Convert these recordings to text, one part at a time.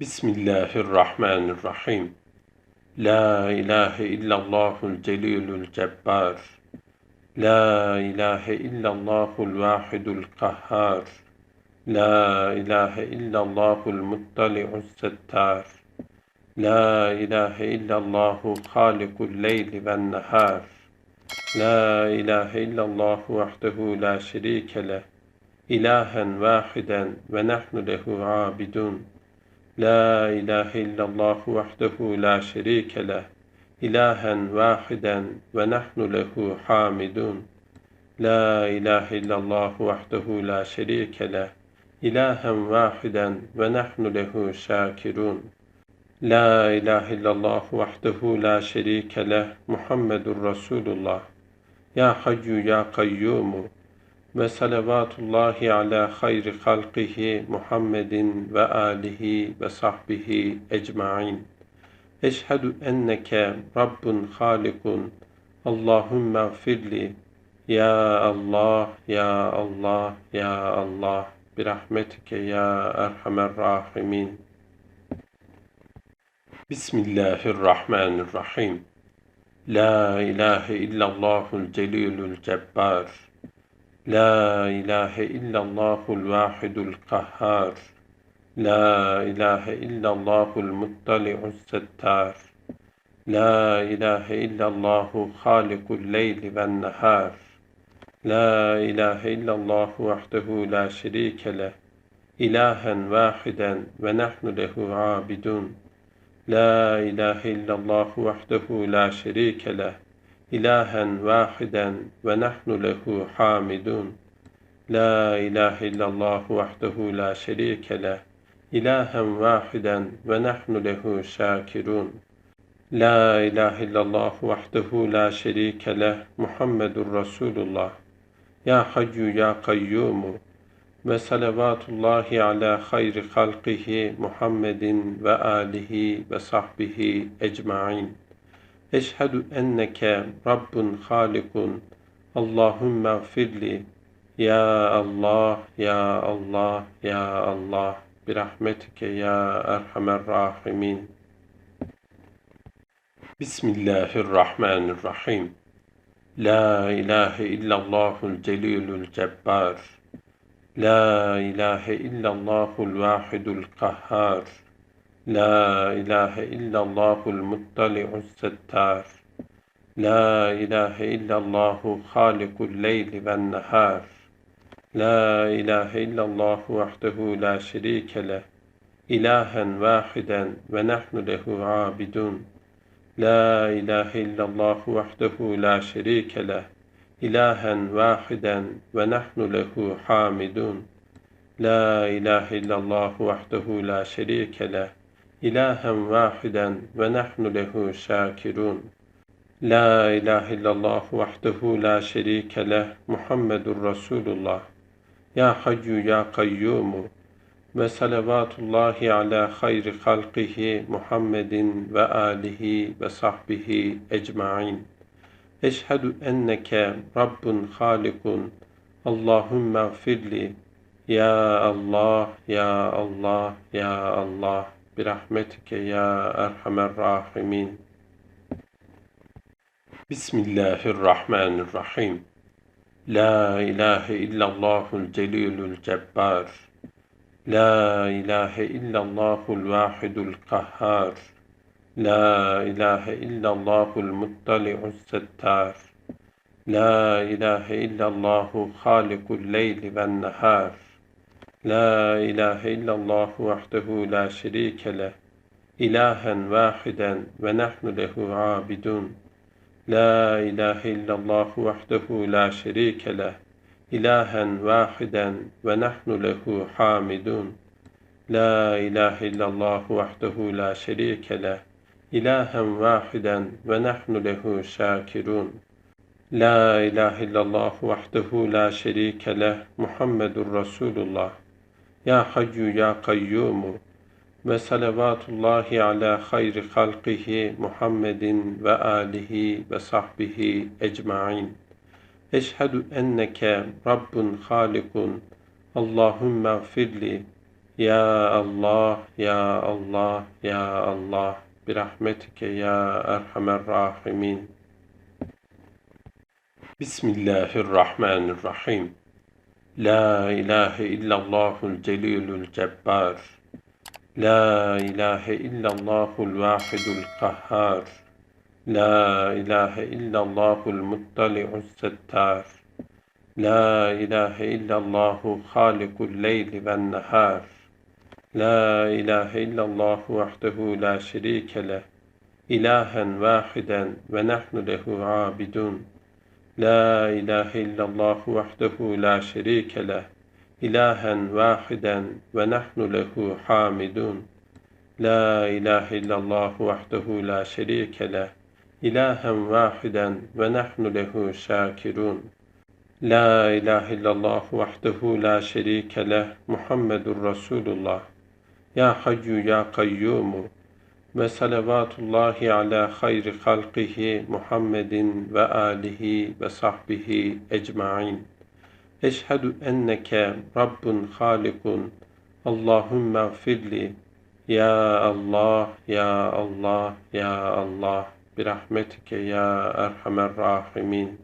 بسم الله الرحمن الرحيم لا إله إلا الله الجليل الجبار لا إله إلا الله الواحد القهار لا إله إلا الله المطلع الستار لا إله إلا الله خالق الليل والنهار لا إله إلا الله وحده لا شريك له إلها واحدا ونحن له عابدون La ilahe illallah vahdehu la şerike leh. İlahen vahiden ve nahnu lehu hamidun. La ilahe illallah vahdehu la şerike leh. İlahen vahiden ve nahnu lehu şakirun. La ilahe illallah vahdehu la şerike leh. Muhammedur Resulullah. Ya Hayyu Ya Kayyumu ve salavatullahi ala hayri halqihi Muhammedin ve alihi ve sahbihi ecmain. Eşhedü enneke Rabbun halikun. Allahümme gfirli. Ya Allah, Ya Allah, Ya Allah. Birahmetike ya erhamer rahimin. Bismillahirrahmanirrahim. La ilahe illallahul celilul cebbar. لا إله إلا الله الواحد القهار. لا إله إلا الله المطلع الستار. لا إله إلا الله خالق الليل والنهار. لا إله إلا الله وحده لا شريك له. إلها واحدا ونحن له عابدون. لا إله إلا الله وحده لا شريك له. İlahen vahiden ve nahnu lehu hamidun. La ilahe illallah vahdehu la şerike leh. İlahen vahiden ve nahnu lehu şakirun. La ilahe illallah vahdehu la şerike leh. Muhammedur Resulullah. Ya Hayyu Ya Kayyumu ve salavatullahi ala hayri halqihi Muhammedin ve alihi ve sahbihi ecmain. Eşhedü enneke Rabbun halikun. Allahümme gfirli. Ya Allah, Ya Allah, Ya Allah. Birahmetike ya erhamer rahimin. Bismillahirrahmanirrahim. La ilahe illallahul celilul cebbar. La ilahe illallahul vahidul kahhar. لا إله إلا الله المطلع الستار. لا إله إلا الله خالق الليل والنهار. لا إله إلا الله وحده لا شريك له إلها واحدا ونحن له عابدون. لا إله إلا الله وحده لا شريك له إلها واحدا ونحن له حامدون. لا إله إلا الله وحده لا شريك له İlahen vahiden ve nahnu lehu şakirun. La ilahe illallah vahdehu la şerike leh. Muhammedur Resulullah. Ya Hayyu Ya Kayyumu ve salavatullahi ala hayri halqihi Muhammedin ve alihi ve sahbihi ecmain. Eşhedü enneke Rabbun halikun. Allahümme gfirli. Ya Allah, Ya Allah, Ya Allah. برحمتك يا أرحم الراحمين. بسم الله الرحمن الرحيم. لا إله إلا الله الجليل الجبار. لا إله إلا الله الواحد القهار. لا إله إلا الله المطلع الستار. لا إله إلا الله خالق الليل والنهار. لا إله إلا الله وحده لا شريك له إلها واحدا ونحن له عابدون. لا إله إلا الله وحده لا شريك له إلها واحدا ونحن له حامدون. لا إله إلا الله وحده لا شريك له إلها واحدا ونحن له شاكرون. لا إله إلا الله وحده لا شريك له محمد رسول الله. Ya Hayyu Ya Kayyumu ve salavatullahi ala hayri halqihi Muhammedin ve alihi ve sahbihi ecmain. Eşhedü enneke Rabbun halikun. Allahümme gfirli. Ya Allah, Ya Allah, Ya Allah, birahmetike ya erhamer rahimin. Bismillahirrahmanirrahim. لا إله إلا الله الجليل الجبار. لا إله إلا الله الواحد القهار. لا إله إلا الله المطلع الستار. لا إله إلا الله خالق الليل والنهار. لا إله إلا الله وحده لا شريك له. إلها واحدا ونحن له عابدون. لا إله إلا الله وحده لا شريك له إلها واحدا ونحن له حامدون. لا إله إلا الله وحده لا شريك له إلها واحدا ونحن له شاكرون. لا إله إلا الله وحده لا شريك له محمد رسول الله. يا حي يا قيوم. Ve salavatullahi ala hayri halqihi Muhammedin ve alihi ve sahbihi ecmain. Eşhedü enneke Rabbun Halikun. Allahümme gfirli. Ya Allah, Ya Allah, Ya Allah. Birahmetike Ya Erhamer Rahimin.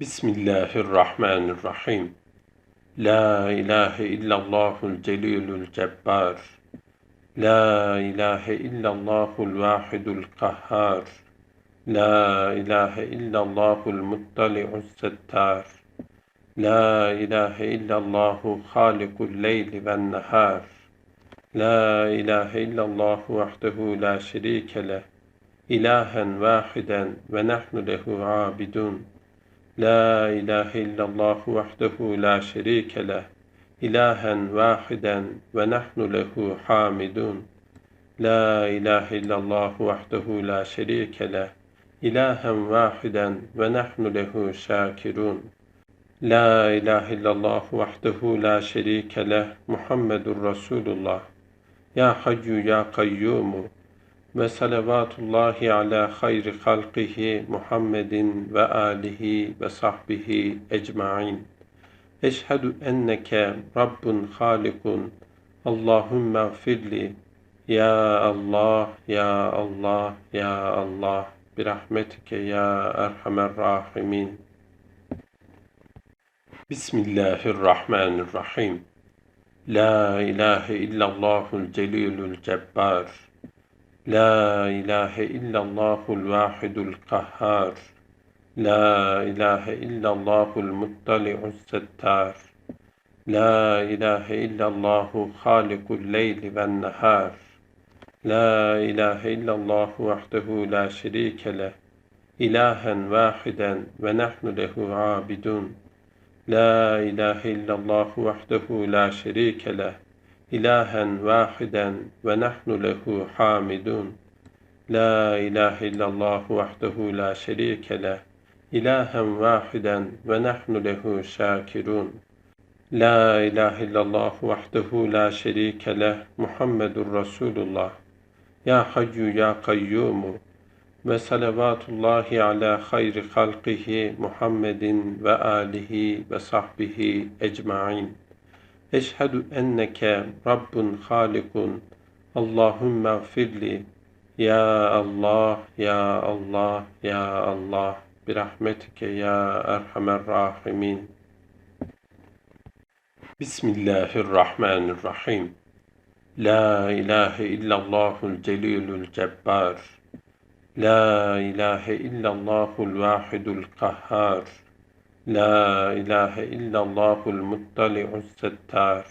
Bismillahirrahmanirrahim. La ilahe illallahul celilul cebbar. لا إله إلا الله الواحد القهار. لا إله إلا الله المطلع الستار. لا إله إلا الله خالق الليل والنهار. لا إله إلا الله وحده لا شريك له. إلها واحدا ونحن له عابدون. لا إله إلا الله وحده لا شريك له. İlahen vahiden ve nahnu lehu hamidun. La ilahe illallah vahdehu la şerike leh. İlahen vahiden ve nahnu lehu şakirun. La ilahe illallah vahdehu la şerike leh. Muhammedur Resulullah. Ya Hayyu Ya Kayyumu ve salavatullahi ala hayri halqihi Muhammedin ve alihi ve sahbihi ecmain. Eşhedü enneke Rabbun Halikun. Allahümme gfirli. Ya Allah, Ya Allah, Ya Allah. Birahmetike ya erhamer rahimin. Bismillahirrahmanirrahim. La ilahe illallahul celilul cebbar. La ilahe illallahul vahidul kahhar. لا إله إلا الله المطلع الستار. لا إله إلا الله خالق الليل والنهار. لا إله إلا الله وحده لا شريك له. إلها واحدا ونحن له عابدون. لا إله إلا الله وحده لا شريك له. إلها واحدا ونحن له حامدون. لا إله إلا الله وحده لا شريك له. İlahen vahiden ve nahnu lehu şakirun. La ilahe illallah vahdehu la şerike leh. Muhammedur Resulullah. Ya Hayyu Ya Kayyumu ve salavatullahi ala hayri halqihi Muhammedin ve alihi ve sahbihi ecmain. Eşhedü enneke Rabbun Halikun. Allahümme gfirli. Ya Allah, Ya Allah, Ya Allah. برحمتك يا أرحم الراحمين. بسم الله الرحمن الرحيم. لا إله إلا الله الجليل الجبار. لا إله إلا الله الواحد القهار. لا إله إلا الله المطلع الستار.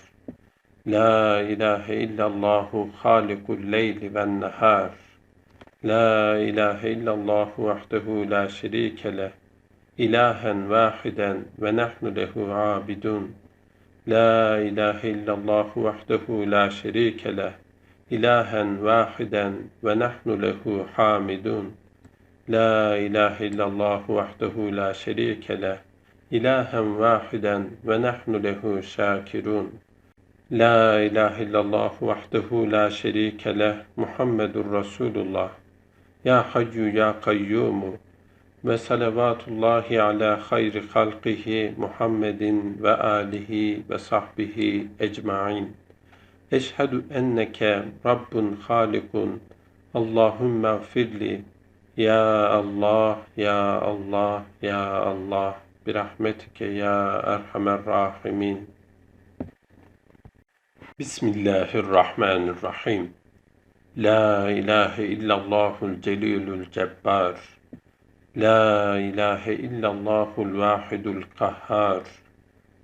لا إله إلا الله خالق الليل والنهار. لا إله إلا الله وحده لا شريك له إلها واحدا ونحن له عابدون. لا إله إلا الله وحده لا شريك له إلها واحدا ونحن له حامدون. لا إله إلا الله وحده لا شريك له إلها واحدا ونحن له شاكرون. لا إله إلا الله وحده لا شريك له محمد رسول الله. Ya Hayyu Ya Kayyumu ve salavatullahi ala hayri halqihi Muhammedin ve alihi ve sahbihi ecmain. Eşhedü enneke Rabbun halikun. Allahümme firli. Ya Allah, Ya Allah, Ya Allah. Birahmetike ya erhamer rahimin. Bismillahirrahmanirrahim. لا إله إلا الله الجليل الجبار. لا إله إلا الله الواحد القهار.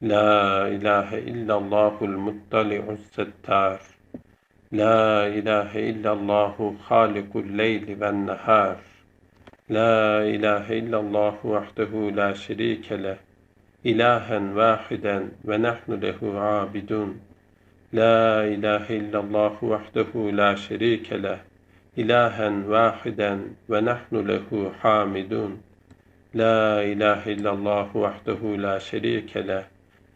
لا إله إلا الله المطلع الستار. لا إله إلا الله خالق الليل والنهار. لا إله إلا الله وحده لا شريك له. إلها واحدا ونحن له عابدون. La ilahe illallahu vahdehu la şerike leh. İlahen vahiden ve nahnu lehu hamidun. La ilahe illallahu vahdehu la şerike leh.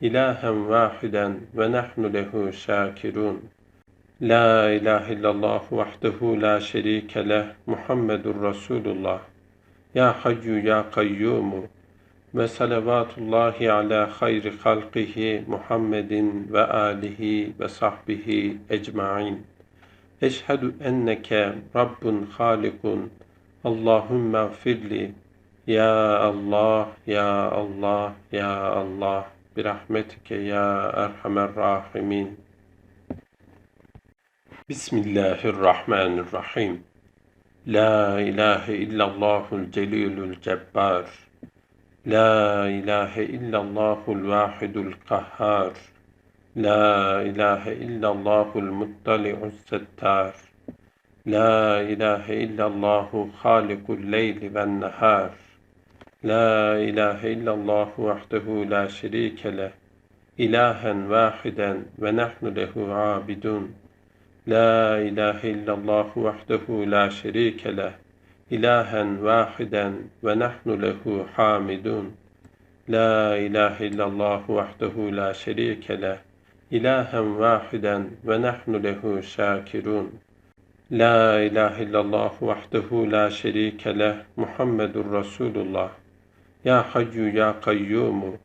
İlahen vahiden ve nahnu lehu şakirun. La ilahe illallah vahdehu la şerike leh. Muhammedur Resulullah. Ya Hayyu Ya Kayyumu ve salavatullahi ala hayri halqihi Muhammedin ve alihi ve sahbihi ecmain. Eşhedü enneke Rabbun halikun. Allahümme firli. Ya Allah, Ya Allah, Ya Allah. Birahmetike ya erhamer rahimin. Bismillahirrahmanirrahim. La ilahe illallahul celilul cebbar. لا إله إلا الله الواحد القهار. لا إله إلا الله المطلع الستار. لا إله إلا الله خالق الليل والنهار. لا إله إلا الله وحده لا شريك له. إلها واحدا ونحن له عابدون. لا إله إلا الله وحده لا شريك له. İlahen vahiden ve nahnu lehu hamidun. La ilahe illallahu vahdehu la şerike leh. İlahen vahiden ve nahnu lehu şakirun. La ilahe illallah vahdehu la şerike leh. Muhammedur Resulullah. Ya Hayyu Ya Kayyumu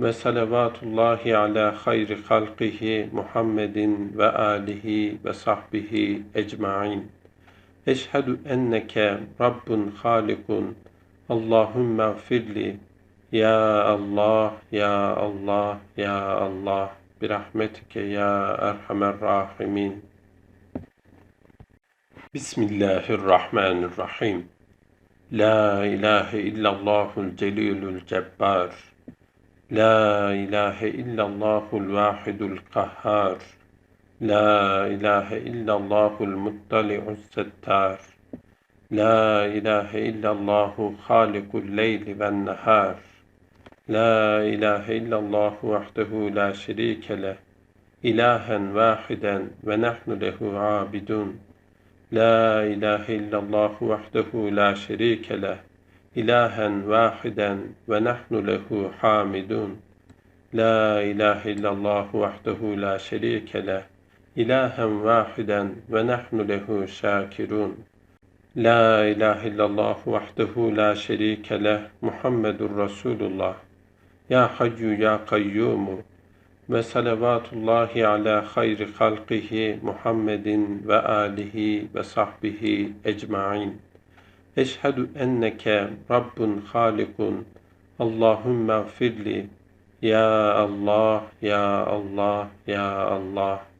ve salavatullahi ala hayri halqihi Muhammedin ve alihi ve sahbihi ecmain. Eşhedü enneke Rabbun halikun. Allahümme firli. Ya Allah, Ya Allah, Ya Allah. Birahmetike ya erhamer rahimin. Bismillahirrahmanirrahim. La ilahe illallahul celilul cebbar. La ilahe illallahul vahidul kahhar. لا إله إلا الله المطلع الستار. لا إله إلا الله خالق الليل والنهار. لا إله إلا الله وحده لا شريك له. إلها واحدا ونحن له عابدون. لا إله إلا الله وحده لا شريك له. إلها واحدا ونحن له حامدون. لا إله إلا الله وحده لا شريك له. İlahen vahiden ve nahnu lehu şakirun. La ilahe illallah vahdehu la şerike leh. Muhammedur Resulullah. Ya Hayyu Ya Kayyumu ve salavatullahi ala hayri halqihi Muhammedin ve alihi ve sahbihi ecmain. Eşhedü enneke Rabbun halikun. Allahümme firli. Ya Allah, Ya Allah, Ya Allah.